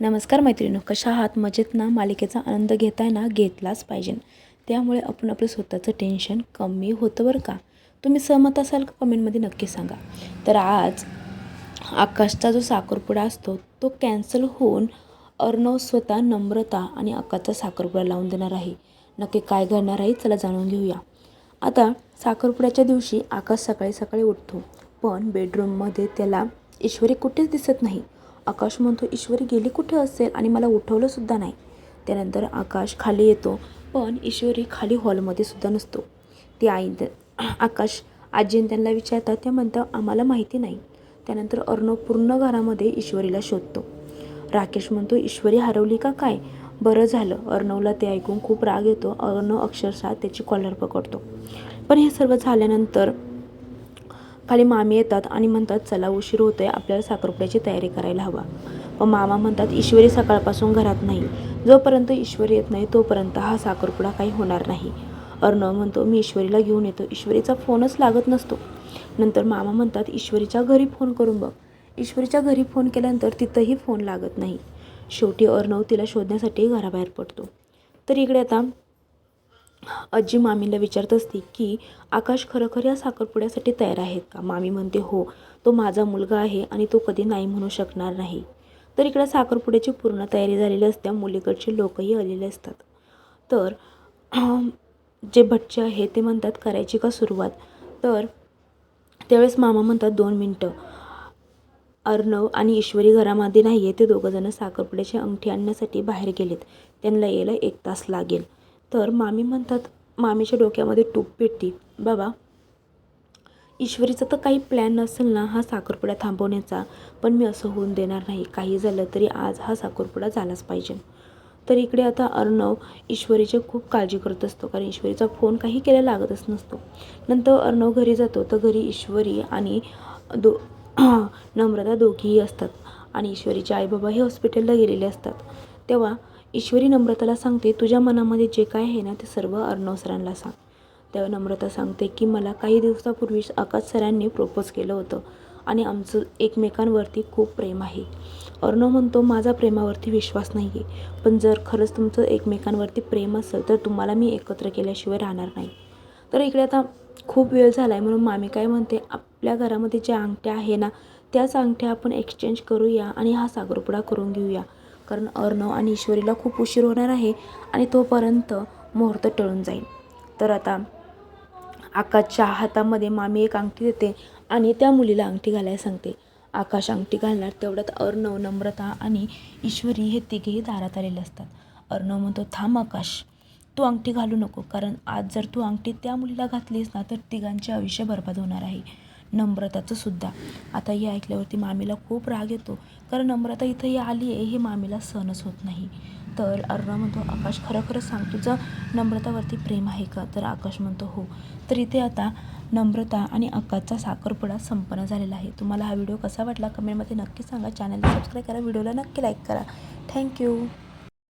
नमस्कार मैत्रिणी कशा आहात? मजेत ना? मालिकेचा आनंद घेताय ना घेतलाच पाहिजे. त्यामुळे आपण आपलं स्वतःचं टेन्शन कमी होतं बरं का? तुम्ही सहमत असाल का? कमेंटमध्ये नक्की सांगा. तर आज आकाशचा जो साखरपुडा असतो तो कॅन्सल होऊन अर्णव स्वतः नम्रता आणि आकाशचा साखरपुडा लावून देणार आहे. नक्की काय घडणार आहे चला जाणून घेऊया. आता साखरपुड्याच्या दिवशी आकाश सकाळी सकाळी उठतो पण बेडरूममध्ये त्याला ईश्वरी कुठेच दिसत नाही. आकाश म्हणतो ईश्वरी गेली कुठे असेल आणि मला उठवलंसुद्धा नाही. त्यानंतर आकाश खाली येतो पण ईश्वरी खाली हॉलमध्ये सुद्धा नसतो. ती आई आकाश आजीन त्यांना विचारतात त्या म्हणतात आम्हाला माहिती नाही. त्यानंतर अर्णव पूर्ण घरामध्ये ईश्वरीला शोधतो. राकेश म्हणतो ईश्वरी हरवली का काय? बरं झालं. अर्णवला ते ऐकून खूप राग येतो. अर्णव अक्षरशः त्याची कॉलर पकडतो. पण हे सर्व झाल्यानंतर खाली मामी येतात आणि म्हणतात चला उशीर होतोय आपल्याला साखरपुड्याची तयारी करायला हवा. व मामा म्हणतात ईश्वरी सकाळपासून घरात नाही. जोपर्यंत ईश्वरी येत नाही तोपर्यंत हा साखरपुडा काही होणार नाही. अर्णव म्हणतो मी ईश्वरीला घेऊन येतो. ईश्वरीचा फोनच लागत नसतो. नंतर मामा म्हणतात ईश्वरीच्या घरी फोन करून बघ. ईश्वरीच्या घरी फोन केल्यानंतर तिथंही फोन लागत नाही. शेवटी अर्णव तिला शोधण्यासाठी घराबाहेर पडतो. तर इकडे आता आजी मामीला विचारत असते की आकाश खरोखर या साखरपुड्यासाठी तयार आहेत का? मामी म्हणते हो तो माझा मुलगा आहे आणि तो कधी नाही म्हणू शकणार नाही. तर इकडे साखरपुड्याची पूर्ण तयारी झालेली असते मुलीकडचे लोकही आलेले असतात. तर जे भटचे आहे ते म्हणतात करायची का सुरुवात? तर त्यावेळेस मामा म्हणतात दोन मिनटं. अर्णव आणि ईश्वरी घरामध्ये नाही आहे ते दोघंजणं साखरपुड्याची अंगठी आणण्यासाठी बाहेर गेलेत. त्यांना यायला एक तास लागेल. तर मामी म्हणतात मामीच्या डोक्यामध्ये टूप पेटी बाबा ईश्वरीचा तर काही प्लॅन नसेल ना हा साखरपुडा थांबवण्याचा. पण मी असं होऊन देणार नाही. काही झालं तरी आज हा साखरपुडा झालाच पाहिजे. तर इकडे आता अर्णव ईश्वरीची खूप काळजी करत असतो. कारण ईश्वरीचा फोन काही केला लागतच नसतो. नंतर अर्णव घरी जातो. तर घरी ईश्वरी आणि दो नम्रता दोघीही असतात. आणि ईश्वरीचे आईबाबा हे हॉस्पिटलला गेलेले असतात. तेव्हा ईश्वरी नम्रताला सांगते तुझ्या मनामध्ये जे काय आहे ना ते सर्व अर्णव सरांना सांग. तेव्हा नम्रता सांगते की मला काही दिवसापूर्वीच आकाश सरांनी प्रपोज केलं होतं आणि आमचं एकमेकांवरती खूप प्रेम आहे. अर्णव म्हणतो माझा प्रेमावरती विश्वास नाही आहे पण जर खरंच तुमचं एकमेकांवरती प्रेम असेल तर तुम्हाला मी एकत्र केल्याशिवाय राहणार नाही. तर इकडे आता खूप वेळ झाला आहे म्हणून मामी काय म्हणते आपल्या घरामध्ये ज्या अंगठ्या आहे ना त्याच अंगठ्या आपण एक्सचेंज करूया आणि हा सागरपुडा करून घेऊया. कारण अर्णव आणि ईश्वरीला खूप उशीर होणार आहे आणि तोपर्यंत मुहूर्त टळून जाईल. तर आता आकाशच्या हातामध्ये मामी एक अंगठी देते आणि त्या मुलीला अंगठी घालायला सांगते. आकाश अंगठी घालणार तेवढ्यात अर्णव नम्रता आणि ईश्वरी हे तिघेही दारात आलेले असतात. अर्णव म्हणतो थांब आकाश तू अंगठी घालू नको कारण आज जर तू अंगठी त्या मुलीला घातलीस ना तर तिघांचे आयुष्य बरबाद होणार आहे. नम्रताचं सुद्धा. आता हे ऐकल्यावरती मामीला खूप राग येतो. कारण नम्रता इथं आली आहे हे मामीला सहनच होत नाही. तर अरुणा म्हणतो आकाश खरोखरच सांग तुझं नम्रतावरती प्रेम आहे का? तर आकाश म्हणतो हो. तर इथे आता नम्रता आणि आकाशचा साखरपुडा संपन्न झालेला आहे. तुम्हाला हा व्हिडिओ कसा वाटला कमेंटमध्ये नक्की सांगा. चॅनलला सबस्क्राईब करा व्हिडिओला नक्की लाईक करा. थँक्यू.